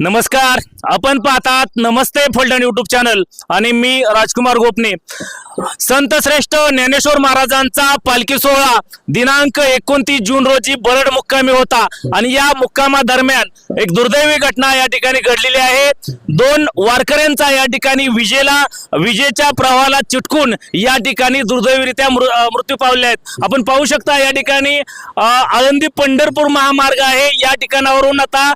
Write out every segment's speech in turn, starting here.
नमस्कार. आपण पाहतात नमस्ते फलटण युट्यूब चॅनल आणि मी राजकुमार गोपने. संत श्रेष्ठ ज्ञानेश्वर महाराजांचा पालखी सोहळा दिनांक एकोणतीस जून रोजी बरड मुक्कामी होता. आणि या मुक्कामा दरम्यान एक दुर्दैवी घटना या ठिकाणी घडलेली आहे. दोन वारकऱ्यांचा या ठिकाणी विजेला विजेच्या प्रवाहाला चिटकून या ठिकाणी दुर्दैवीरित्या मृत्यू पावले आहेत. आपण पाहू शकता या ठिकाणी आळंदी पंढरपूर महामार्ग आहे. या ठिकाणावरून आता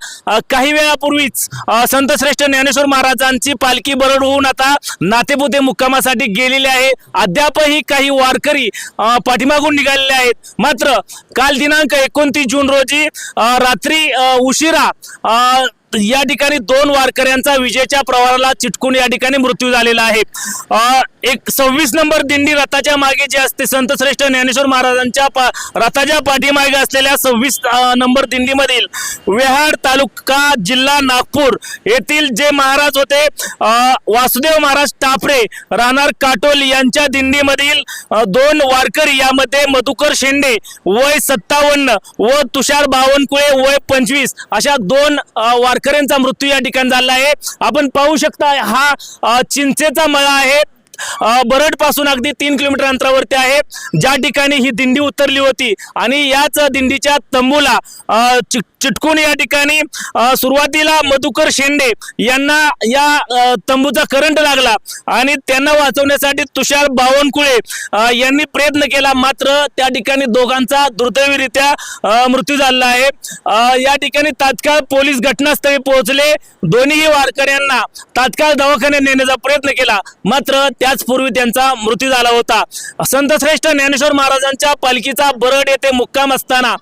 काही वेळापूर्वीच संत श्रेष्ठ ज्ञानेश्वर महाराजांची पालखी बरड होऊन आता नातेपुते मुक्कामासाठी गेलेली आहे. अद्यापही काही वारकरी पाठीमागून निघालेले आहेत. मात्र काल दिनांक एकोणतीस जून रोजी रात्री उशिरा अं, या ठिकाणी दोन वारकऱ्यांचा विजेच्या प्रवाहाला चिटकून या ठिकाणी मृत्यू झालेला आहे. एक सव्वीस नंबर दिंडी रथाच्या मागे जे असते संत श्रेष्ठ ज्ञानेश्वर महाराजांच्या पा रथाच्या पाठीमागे असलेल्या सव्वीस नंबर दिंडीमधील विहार तालुका जिल्हा नागपूर येथील जे महाराज होते वासुदेव महाराज टाफरे राहणार काटोल यांच्या दिंडीमधील दोन वारकरी यामध्ये मधुकर शेंडे वय सत्तावन्न व तुषार बावनकुळे वय पंचवीस अशा दोन वारकरी वारकऱ्यांचा मृत्यू या ठिकाणी झाला आहे. आपण पाहू शकता हा चिंचेचा मळा आहे. बरडपासून अगदी तीन किलोमीटर अंतरावरती आहे. ज्या ठिकाणी ही दिंडी उतरली होती आणि याच दिंडीच्या तंबूला चिक- चिटकून या ठिकाणी सुरुवातीला मधुकर शेंडे यांना या तंबूचा करंट लागला आणि त्यांना वाचवण्यासाठी तुषार बावनकुळे यांनी प्रयत्न केला. मात्र त्या ठिकाणी दोघांचा दुर्दैवीरित्या मृत्यू झाला आहे. या ठिकाणी तात्काळ पोलीस घटनास्थळी पोहोचले. दोन्हीही वारकऱ्यांना तात्काळ दवाखान्यात नेण्याचा प्रयत्न केला. मात्र त्या त्याचपूर्वी त्यांचा मृत्यू झाला होता. संत श्रेष्ठ ज्ञानेश्वर महाराजांच्या पालखीचा बरड येथे मुक्काम असताना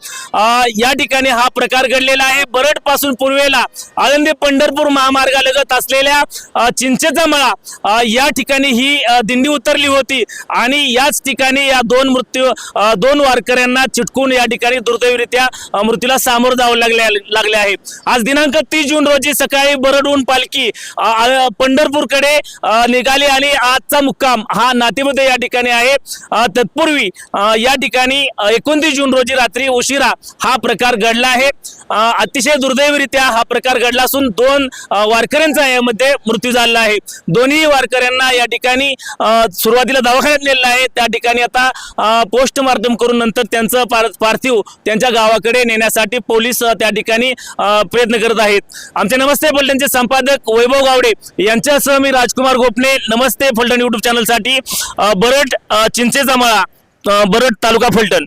या ठिकाणी हा प्रकार घडलेला आहे. बरडपासून पूर्वेला आळंदी पंढरपूर महामार्गालगत असलेल्या चिंचेचा मळा या ठिकाणी ही दिंडी उतरली होती आणि याच ठिकाणी या दोन मृत्यू दोन वारकऱ्यांना चिटकून या ठिकाणी दुर्दैवरित्या मृत्यूला सामोरं जावं लागले लागले आहे. आज दिनांक तीस जून रोजी सकाळी बरडहून पालखी पंढरपूरकडे निघाली आणि आजचा मुक्काम हा नातेमध्ये या ठिकाणी आहे. तत्पूर्वी या ठिकाणी एकोणतीस जून रोजी रात्री उशिरा हा प्रकार घडला आहे. अतिशय दुर्दैवरित्या हा प्रकार घडला असून दोन वारकऱ्यांचा यामध्ये मृत्यू झाला आहे. दोन्ही वारकऱ्यांना या ठिकाणी सुरुवातीला दवाखान्यात नेलेला आहे. त्या ठिकाणी आता पोस्टमार्टम करून नंतर त्यांचं पार्थिव त्यांच्या गावाकडे नेण्यासाठी पोलीस त्या ठिकाणी प्रयत्न करत आहेत. आमचे नमस्ते फलटणचे संपादक वैभव गावडे. यांच्यासह मी राजकुमार गोपने नमस्ते फलटण युट्यूब चॅनलसाठी अ, बरड चिंचेचा मळा बरट बरड तालुका फलटण.